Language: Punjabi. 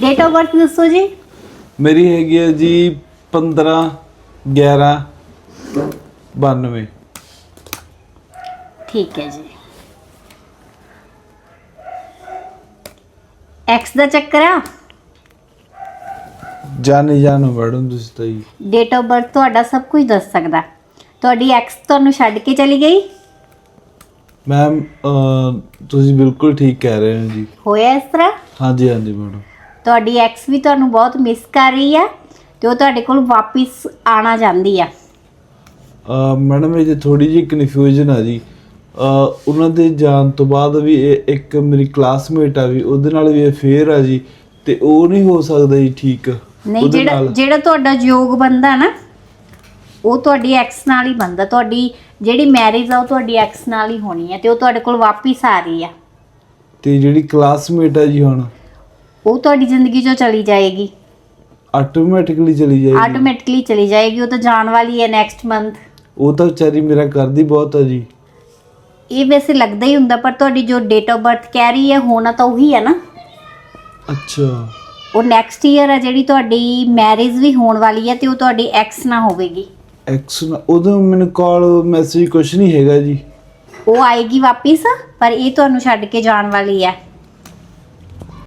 ਡੇਟ ਆਫ ਬਰਥ ਦੱਸੋ ਜੀ। ਮੇਰੀ ਹੈਗੀ ਹੈ ਜੀ 15 11 92 ਠੀਕ ਹੈ ਜੀ। ਐਕਸ ਦਾ ਚੱਕਰ ਆ? ਜਾਣੇ ਜਾਣੋ ਮੈਡਮ ਤੁਸੀਂ ਤਾਂ ਜੀ ਡੇਟ ਆਫ ਬਰਥ ਤੁਹਾਡਾ ਸਭ ਕੁਝ ਦੱਸ ਸਕਦਾ। ਤੁਹਾਡੀ ਐਕਸ ਤੁਹਾਨੂੰ ਛੱਡ ਕੇ ਚਲੀ ਗਈ? ਮੈਮ ਅਹ, ਤੁਸੀਂ ਬਿਲਕੁਲ ਠੀਕ ਕਹਿ ਰਹੇ ਹੋ ਜੀ। ਹੋਇਆ ਇਸ ਤਰ੍ਹਾਂ? ਹਾਂਜੀ ਹਾਂਜੀ ਮੈਡਮ। ਤੁਹਾਡੀ ਐਕਸ ਵੀ ਤੁਹਾਨੂੰ ਬਹੁਤ ਮਿਸ ਕਰ ਰਹੀ ਆ ਤੇ ਉਹ ਤੁਹਾਡੇ ਕੋਲ ਵਾਪਿਸ ਆਣਾ ਚਾਹੁੰਦੀ ਆ ਮੈਡਮ ਇਹ ਥੋੜੀ ਜਿਹੀ ਕਨਫਿਊਜ਼ਨ ਆ ਜੀ। ਉਹਨਾਂ ਦੇ ਜਾਣ ਤੋਂ ਬਾਅਦ ਵੀ ਇਹ ਇੱਕ ਮੇਰੀ ਕਲਾਸਮੇਟ ਆ ਵੀ ਉਹਦੇ ਨਾਲ ਵੀ ਅਫੇਅਰ ਆ ਜੀ ਤੇ ਉਹ ਨਹੀਂ ਹੋ ਸਕਦਾ ਜੀ ਠੀਕ ਨਹੀਂ ਜਿਹੜਾ। ਜਿਹੜਾ ਤੁਹਾਡਾ ਯੋਗ ਬੰਦਾ ਨਾ ਉਹ ਤੁਹਾਡੀ ਐਕਸ ਨਾਲ ਹੀ ਬੰਦਾ ਤੁਹਾਡੀ ਜਿਹੜੀ ਮੈਰਿਜ ਆ ਉਹ ਤੁਹਾਡੀ ਐਕਸ ਨਾਲ ਹੀ ਹੋਣੀ ਹੈ ਤੇ ਉਹ ਤੁਹਾਡੇ ਕੋਲ ਵਾਪਿਸ ਆ ਰਹੀ ਆ ਤੇ ਜਿਹੜੀ ਕਲਾਸਮੇਟ ਆ ਜੀ ਹੁਣ ਉਹ ਤੁਹਾਡੀ ਜ਼ਿੰਦਗੀ ਚੋਂ ਚਲੀ ਜਾਏਗੀ। ਆਟੋਮੈਟਿਕਲੀ ਚਲੀ ਜਾਏਗੀ। ਆਟੋਮੈਟਿਕਲੀ ਚਲੀ ਜਾਏਗੀ ਉਹ ਤਾਂ ਜਾਣ ਵਾਲੀ ਹੈ ਨੈਕਸਟ ਮੰਥ ਉਹ ਤਾਂ ਵਿਚਾਰੀ ਮੇਰਾ ਕਰਦੀ ਬਹੁਤ ਆ ਜੀ। ਇਹ ਵੈਸੇ ਲੱਗਦਾ ਹੀ ਹੁੰਦਾ ਪਰ ਤੁਹਾਡੀ ਜੋ ਡੇਟ ਆਫ ਬਰਥ ਕਹਿ ਰਹੀ ਹੈ ਹੋਣਾ ਤਾਂ ਉਹੀ ਹੈ ਨਾ। ਅੱਛਾ। ਉਹ ਨੈਕਸਟ ਈਅਰ ਆ ਜਿਹੜੀ ਤੁਹਾਡੀ ਮੈਰਿਜ ਵੀ ਹੋਣ ਵਾਲੀ ਹੈ ਤੇ ਉਹ ਤੁਹਾਡੀ ਐਕਸ ਨਾ ਹੋਵੇਗੀ। ਐਕਸ ਉਦੋਂ ਮੈਨੂੰ ਕਾਲ ਮੈਸੇਜ ਕੁਝ ਨਹੀਂ ਹੈਗਾ ਜੀ। ਉਹ ਆਏਗੀ ਵਾਪਿਸ ਪਰ ਇਹ ਤੁਹਾਨੂੰ ਛੱਡ ਕੇ ਜਾਣ ਵਾਲੀ ਹੈ।